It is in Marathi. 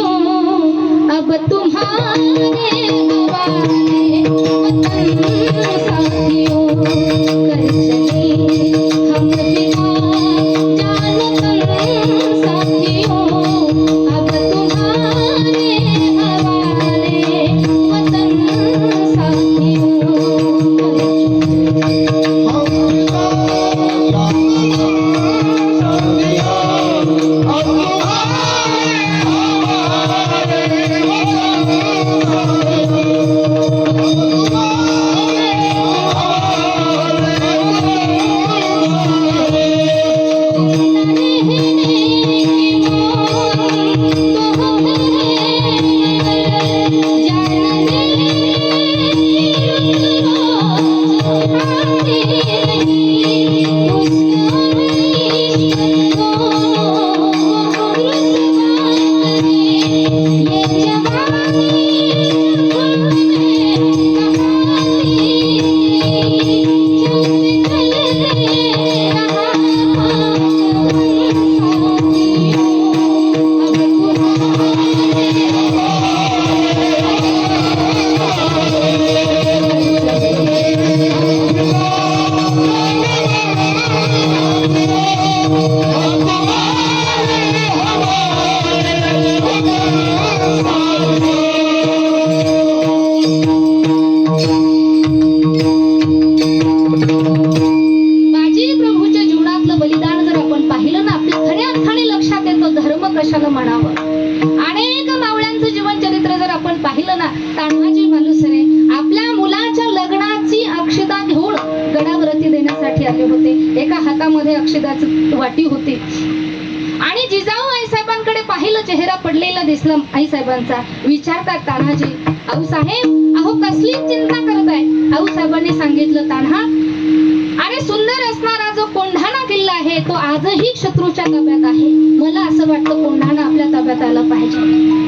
अब तुम्हारा Oh, oh, oh. माणसानं म्हणावं. अनेक मावळ्यांचं जीवन चरित्र जर आपण पाहिलं ना तानाजी मालुसरे आपल्या मुलाच्या लग्नाची अक्षता घेऊन गडावरती देण्यासाठी आले होते. एका हातामध्ये अक्षदाची वाटी होती. आणि जिजाऊ आई साहेबांकडे पाहिलं चेहरा पडलेला दिसला आई साहेबांचा विचारतात तानाजी आऊ साहेब अहो कसली चिंता करत आहे? आऊ साहेबांनी सांगितलं तान्हा अरे सुंदर असणारा जो आहे तो आजही शत्रूच्या ताब्यात आहे. मला असं वाटतं कोंढाणा आपल्या ताब्यात आलं पाहिजे.